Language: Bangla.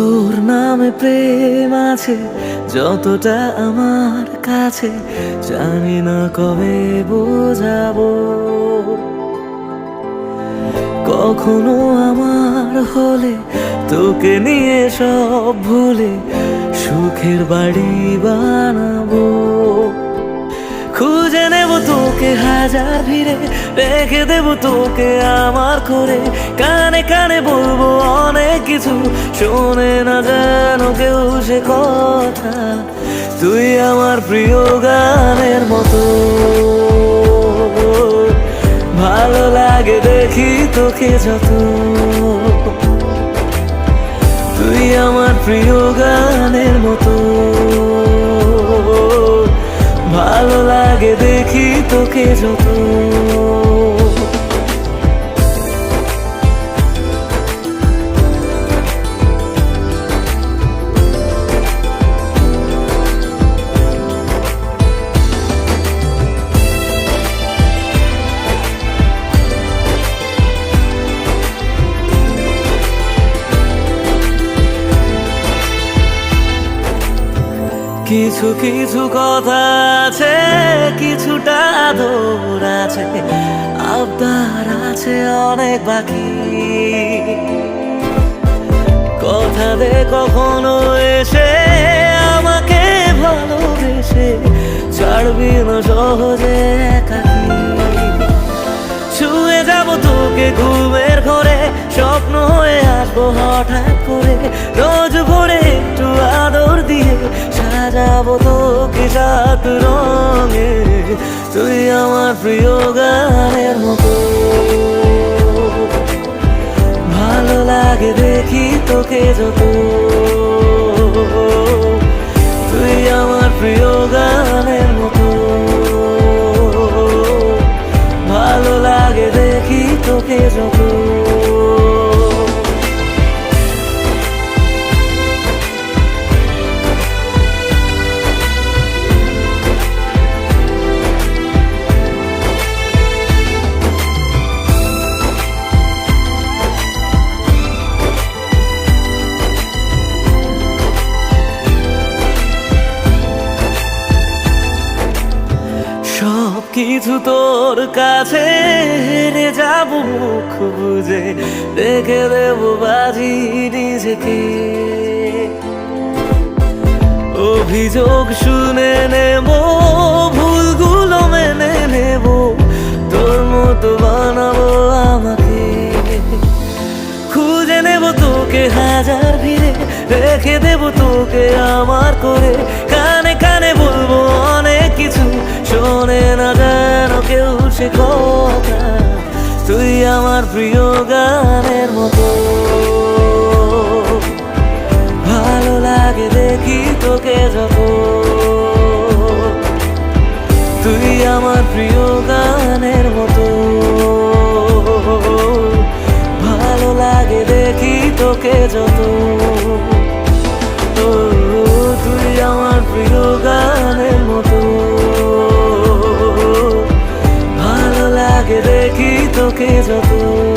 তোর নামে প্রেম আছে, যতটা আমার কাছে। জানি না কবে বোঝাবো। কখনো আমার হলে তোকে নিয়ে সব ভুলে সুখের বাড়ি বানাবো। খুঁজে নেব তোকে হাজার ভিড়ে রেখে দেব তোকে আমার করে। কানে কানে বলব অনেক কিছু, শোনে না যেন কেউ সে কথা। তুই আমার প্রিয় গানের মতো। ভালো লাগে দেখি তোকে যত। তুই আমার প্রিয় গানের মতো। দেখি তোকে যত কিছু কিছু কথা আছে, কিছুটা আদর আছে, আবদার আছে অনেক বাকি। কথা দে কখনো এসে, আমাকে ভালোবেসে, ছাড়বি না সহজে ছুঁয়ে যাব তোকে ঘুমের ঘরে, স্বপ্ন হয়ে আসব হঠাৎ করে, রোজ ভোরে একটু আদর দিয়ে সাজাবো তোকে সাত রঙে। তুই আমার প্রিয় গানের মতো। ভালো লাগে দেখি তোকে যত। কিছু তোর কাছে হেরে যাব মুখ বুঝে রেখে দেব বাজি নিজেকে। অভিযোগ শুনে নেব, ভুলগুলো মেনে নেব, তোর মতো বানাবো আমাকে। খুঁজে নেব তোকে হাজার ভিড়ে, রেখে দেব তোকে আমার করে প্রিয় গানের মতো। ভালো লাগে দেখি তোকে যত। তুই আমার প্রিয় গানের মতো। ভালো লাগে দেখি তোকে যত। তুই আমার প্রিয় গানের মতো। দেখি তোকে যত।